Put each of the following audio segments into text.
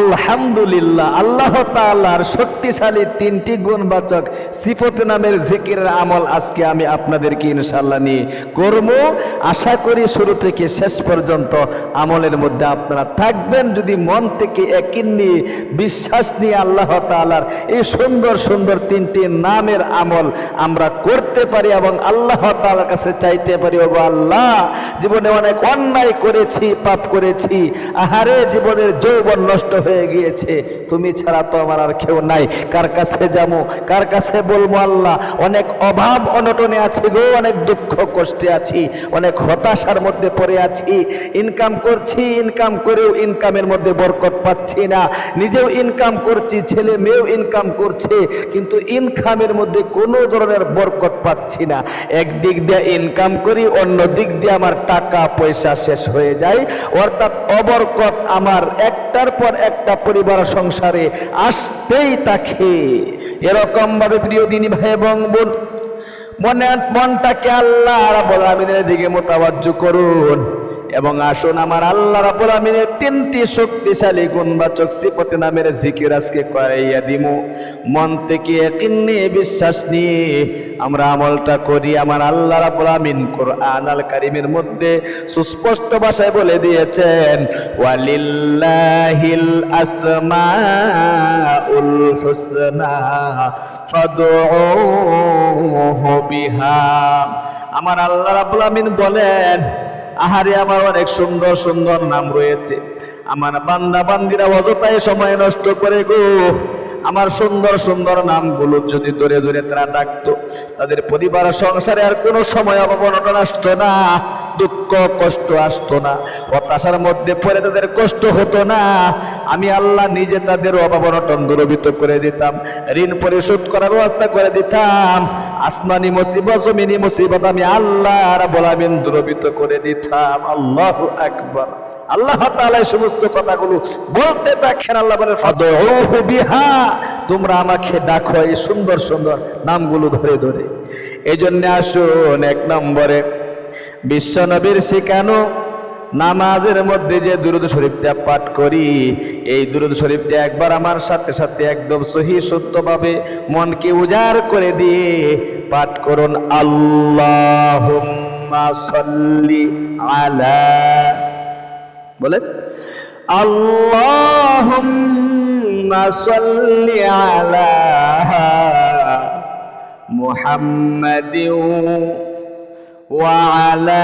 আলহামদুলিল্লাহ, আল্লাহ তাআলার শক্তিশালী তিনটি গুণবাচক সিফত নামের জিকিরের আমল আজকে আমি আপনাদেরকে ইনশাল্লাহ নিয়ে করব। আশা করি শুরু থেকে শেষ পর্যন্ত আমলের মধ্যে আপনারা থাকবেন। যদি মন থেকে একিন নিয়ে বিশ্বাস নিয়ে আল্লাহ তাআলার এই সুন্দর সুন্দর তিনটি নামের আমল আমরা করতে পারি এবং আল্লাহ তাআলার কাছে চাইতে পারি, ওগো আল্লাহ, জীবনে অনেক অন্যায় করেছি, পাপ করেছি, আহারে জীবনের যৌবন নষ্ট হয়ে গিয়েছে। তুমি ছাড়া তো আমার আর কেউ নাই। কার কাছে যাব? কার কাছে বলব আল্লাহ? অনেক অভাব অনটনে আছি গো, অনেক দুঃখ কষ্টে আছি, অনেক হতাশার মধ্যে পড়ে আছি। ইনকাম করছি, ইনকাম করেও ইনকামের মধ্যে বরকত পাচ্ছি না। নিজেও ইনকাম করছি, ছেলে মেয়েও ইনকাম করছে, কিন্তু ইনকামের মধ্যে কোনো ধরনের বরকত পাচ্ছি না। একদিক দিয়ে ইনকাম করি, অন্য দিক দিয়ে আমার টাকা পয়সা শেষ হয়ে যায়। অর্থাৎ অবরকত আমার একটার পর একটা পরিবার সংসারে আসতেই তাকে। এরকম ভাবে প্রিয় দিনী ভাই এবং বোন, মনে মনটাকে আল্লাহ আমি দিকে মোতাবাজ্য করুন। এবং আসুন আমার আল্লাহ রাব্বুল আমিনের তিনটি শক্তিশালী গুণবাচক সিফতে নামের জিকির আজকে করাইয়া দিমু। মন থেকে নিয়ে বিশ্বাস নিয়ে আমরা আমলটা করি। আমার আল্লাহ রাব্বুল আমিন কোরআন আল কারিমের মধ্যে সুস্পষ্ট ভাষায় বলে দিয়েছেন, ওয়ালিল্লাহিল আসমাউল হুসনা ফাদউহু বিহা। আমার আল্লাহ রাব্বুল আমিন বলেন আহারে আমার অনেক সুন্দর সুন্দর নাম রয়েছে। আমার বান্দা বান্দিরা অযথায় সময় নষ্ট করে গো। আমার সুন্দর সুন্দর নামগুলো যদি ধরে ধরে তারা ডাকতো, তাদের পরিবার সংসারে আর কোনো সময় অবনটন আসতো না, দুঃখ, কষ্ট আসতো না, হতাশার মধ্যে পড়ে তাদের কষ্ট হতো না। আমি আল্লাহ নিজে তাদের অভাবনটন দূরবিত করে দিতাম, ঋণ পরিশোধ করার ব্যবস্থা করে দিতাম। আসমানি মুসিবত, জমিনি মুসিবত আমি আল্লাহ রাব্বুল আমিন দূরবিত করে দিতাম। আল্লাহ আকবার। আল্লাহ তাআলা সমস্ত কথাগুলো বলতে দেখেন আল্লাহ বলে ফাদউহু বিহা। তোমরা আমাকে ডাকো এই সুন্দর সুন্দর নামগুলো ধরে ধরে। এই জন্য আসুন এক নম্বরে, বিশ্বনবীর শিখানো নামাজের মধ্যে যে দুরুদ শরীফটা পাঠ করি এই দুরুদ শরীফটা একবার আমার সাথে সাথে একদম সহি শুদ্ধভাবে মনকে উজাড় করে দিয়ে পাঠ করুন আল্লাহুম্মা সাল্লি আলা বলেন আল্লাহুম্মা সাল্লি আলা মুহাম্মাদিন وعلى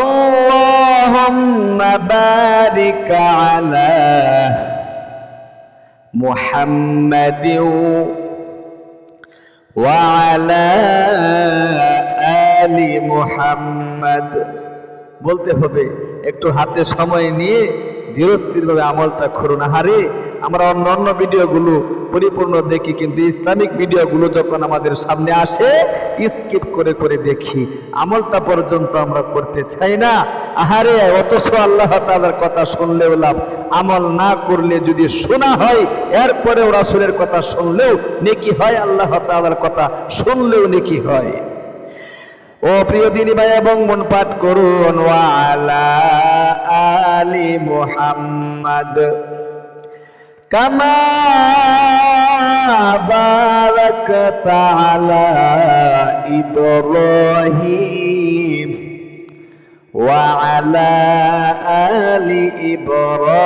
اللهم بارك على محمد وعلى آل محمد বলতে হবে একটু হাতে সময় নিয়ে ধীরস্থিরভাবে আমলটা করুন হারে আমরা অন্য অন্য ভিডিওগুলো পরিপূর্ণ দেখি, কিন্তু ইসলামিক ভিডিওগুলো যখন আমাদের সামনে আসে স্কিপ করে করে দেখি। আমলটা পর্যন্ত আমরা করতে চাই না। আহারে, অথচ আল্লাহ তাআলার কথা শুনলেও লাভ। আমল না করলে যদি শোনা হয়, এরপরেও রাসূলের কথা শুনলেও নেকি হয়, আল্লাহ তাআলার কথা শুনলেও নেকি হয়। ও প্রিয় দিনী ভাই এবং মন পাঠ করুন ওয়ালা আলি মুহাম্মদ কামা বারাকতা আলা ইব্রাহিম وعلى آل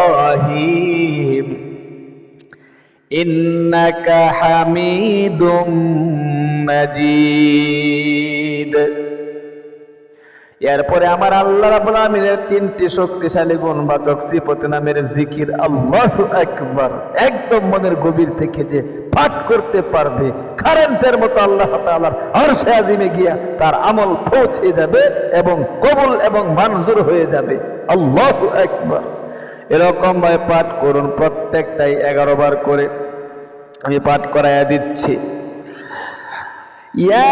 إبراهيم إنك حميد মজিদ এরপরে আমার আল্লাহ রাবুল আমিনের তিনটি শক্তিশালী গুণ গুণবাচক সিফত নামের জিকির, আল্লাহ একবার একদম মনের গভীর থেকে যে পাঠ করতে পারবে কারেন্টের মতো আল্লাহ তালার হর্ষে আজিমে গিয়া তার আমল পৌঁছে যাবে এবং কবুল এবং মানজুর হয়ে যাবে। আল্লাহ একবার এরকম ভাবে পাঠ করুন প্রত্যেকটাই এগারো বার করে। আমি পাঠ করাইয়া দিচ্ছি। ইয়া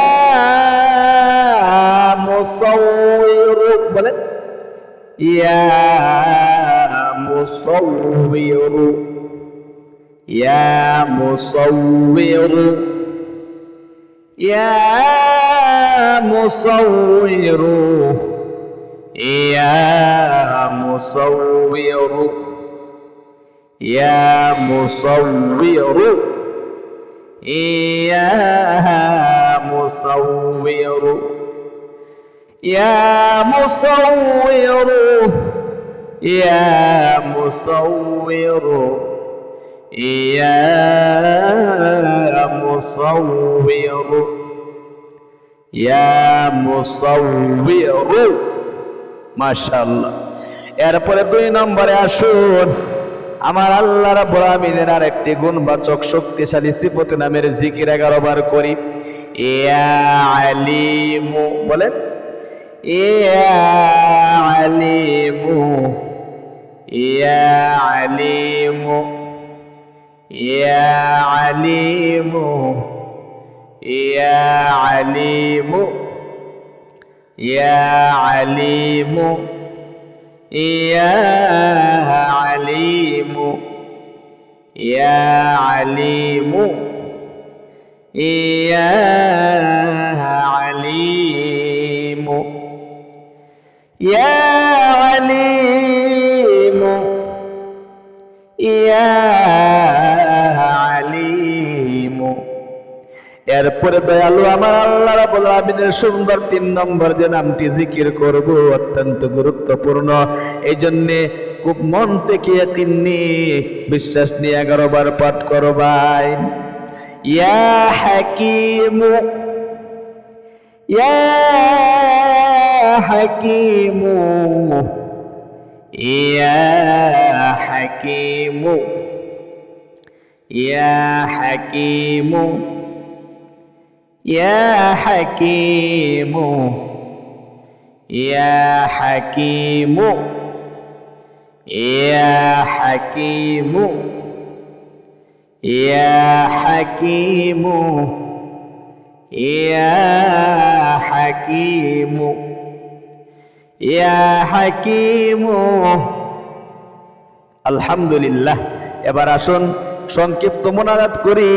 মুসাউর বলেন। ইয়া মুসাউর ইয়া মুসাউর ইয়া মুসাউর ইয়া মুসাউর ইয়া মুসাউর ইয়া مصور يا مصور يا مصور يا مصور يا مصور ما شاء الله এরপরে দুই নম্বরে আসুন। আমার আল্লাহ রাব্বুল আমিনের আরেকটি গুণবাচক, শক্তিশালী, সিফত নামের জিকির এগারো বার করি। ইয়া আলিমু বলেন ইয়া আলিমু ইয়া আলিমু ইয়া আলিমু ইয়া আলিমু ইয়া আলিমু আলিমু আলিমু। ইয়া আলিমু ইয়া আলিমু ইয়া আলিমু। এরপরে দয়ালু আমার আল্লাহ রাব্বুল আলামিনের সুন্দর তিন নম্বর যে নামটি জিকির করব, অত্যন্ত গুরুত্বপূর্ণ। এই জন্যে খুব মন থেকে নিয়ে বিশ্বাস নিয়ে এগারো বার পাঠ করো يا حكيم يا حكيم يا حكيم يا حكيم يا حكيم يا حكيم يا حكيم يا حكيم يا حكيم يا حكيم আলহামদুলিল্লাহ এবার আসুন সংক্ষিপ্ত মোনাজাত করি।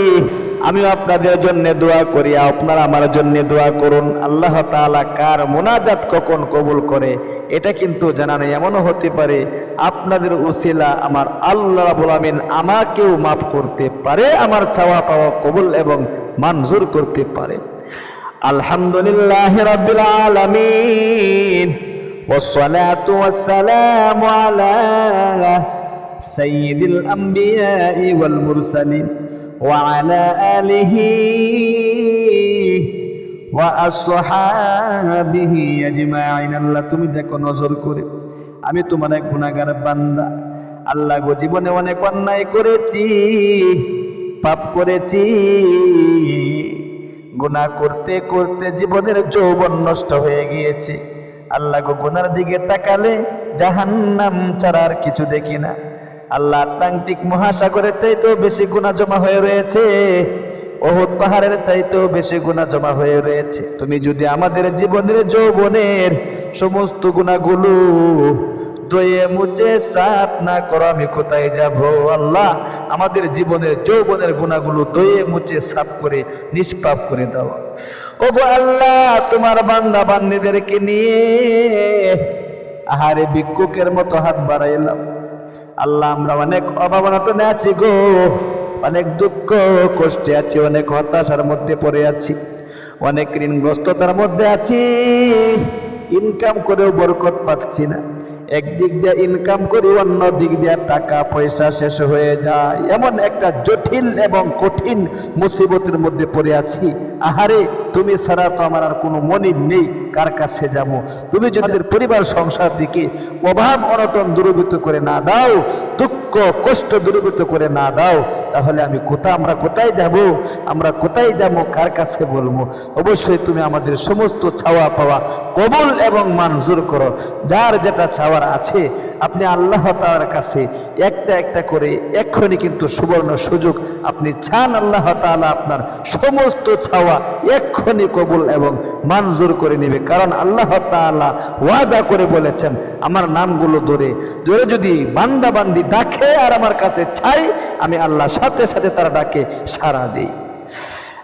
আমিও আপনাদের জন্য দোয়া করি আপনারা আমার জন্য দোয়া করুন আল্লাহ তাআলা কার মোনাজাত কখন কবুল করে এটা কিন্তু জানা নেই এমনও হতে পারে আপনাদের উসিলা আমার আল্লাহ রাব্বুল আমিন আমাকেও মাফ করতে পারে আমার চাওয়া পাওয়া কবুল এবং মঞ্জুর করতে পারে আলহামদুলিল্লাহ রাব্বিল আলামিন والصلاة والسلام على سيد الأنبياء والمرسلين وعلى آله وأصحابه أجمعين আল্লাহ তুমি দেখো নজর করে আমি তোমার এক গুণাগার বান্দা আল্লাহ গো জীবনে অনেক অন্যায় করেছি পাপ করেছি গুনাহ করতে করতে জীবনের যৌবন নষ্ট হয়ে গিয়েছে আল্লাহ গো গুনার দিকে তাকালে জাহান্নাম ছাড়া আর কিছু দেখি না আল্লাহ আটলান্টিক মহাসাগরের চাইতেও বেশি গুণা জমা হয়ে রয়েছে। ওহুদ পাহাড়ের চাইতেও বেশি গুণা জমা হয়ে রয়েছে। তুমি যদি আমাদের জীবনের যৌবনের সমস্ত গুণাগুলো দয়ে মুছে সাফ না করো, আমি কোথায় যাব? আল্লাহ আমাদের জীবনের যৌবনের গুণাগুলো দয়ে মুছে সাফ করে, নিষ্পাপ করে দাও। আল্লাহ, তোমার নিয়ে আহারে ভিক্ষুকের মতো হাত বাড়াইলাম। আল্লাহ, আমরা অনেক অভাবনাটনে আছি গো। অনেক দুঃখ, কষ্টে আছি, অনেক হতাশার মধ্যে পড়ে আছি। অনেক ঋণগ্রস্ততার মধ্যে আছি। ইনকাম করেও বরকত পাচ্ছি না। একদিক দিয়ে ইনকাম করি অন্য দিক দিয়ে টাকা পয়সা শেষ হয়ে যায়। এমন একটা জটিল এবং কঠিন মুসিবতের মধ্যে পড়ে আছি। আহারে, তুমি ছাড়া তো আমার আর কোনো মনিব নেই। কার কাছে যাব? তুমি যদি পরিবার, সংসার দিকে অভাব, অনটন দূরীভূত করে না দাও, দুঃখ, কষ্ট দূরীভূত করে না দাও, তাহলে আমি কোথায় আমরা কোথায় যাব? আমরা কোথায় যাব? কার কাছে বলব? অবশ্যই তুমি আমাদের সমস্ত ছাওয়া পাওয়া কবল এবং মানজুর করো। যার যেটা চাওয়ার আছে। আপনি আল্লাহ তাআলার কাছে একটা একটা করে এক্ষুনি কিন্তু সুবর্ণ সুযোগ আপনি চান আল্লাহ তাআলা আপনার সমস্ত চাওয়া এক্ষুনি কবুল এবং মঞ্জুর করে নেবে। কারণ আল্লাহ তাআলা ওয়াদা করে বলেছেন, আমার নামগুলো ধরে ধরে যদি বান্দা বান্দি ডাকে আর আমার কাছে চাই আমি আল্লাহ সাথে সাথে তারা ডাকে সাড়া দিই।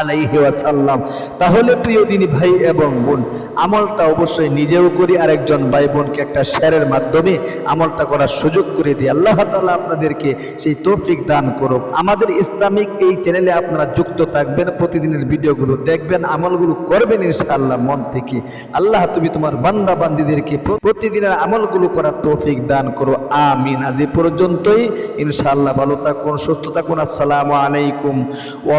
আলাইহি ওয়াসাল্লাম। তাহলে প্রিয় দিনী ভাই এবং বোন, আমলটা অবশ্যই নিজেও করি আর একজন ভাই বোনকে একটা শেয়ারের মাধ্যমে আমলটা করার সুযোগ করে দিই। আল্লাহ তাআলা আপনাদেরকে সেই তৌফিক দান করুক। আমাদের ইসলামিক এই চ্যানেলে আপনারা যুক্ত থাকবেন, প্রতিদিনের ভিডিওগুলো দেখবেন, আমলগুলো করবেন ইনশাআল্লাহ মন থেকে। আল্লাহ তুমি তোমার বান্দা বান্দিদেরকে প্রতিদিনের আমলগুলো করার তৌফিক দান করো। আমিন। আজ এ পর্যন্তই। ইনশাআল্লাহ ভালো থাকুন, সুস্থ থাকুন। আসসালামু আলাইকুম ওয়া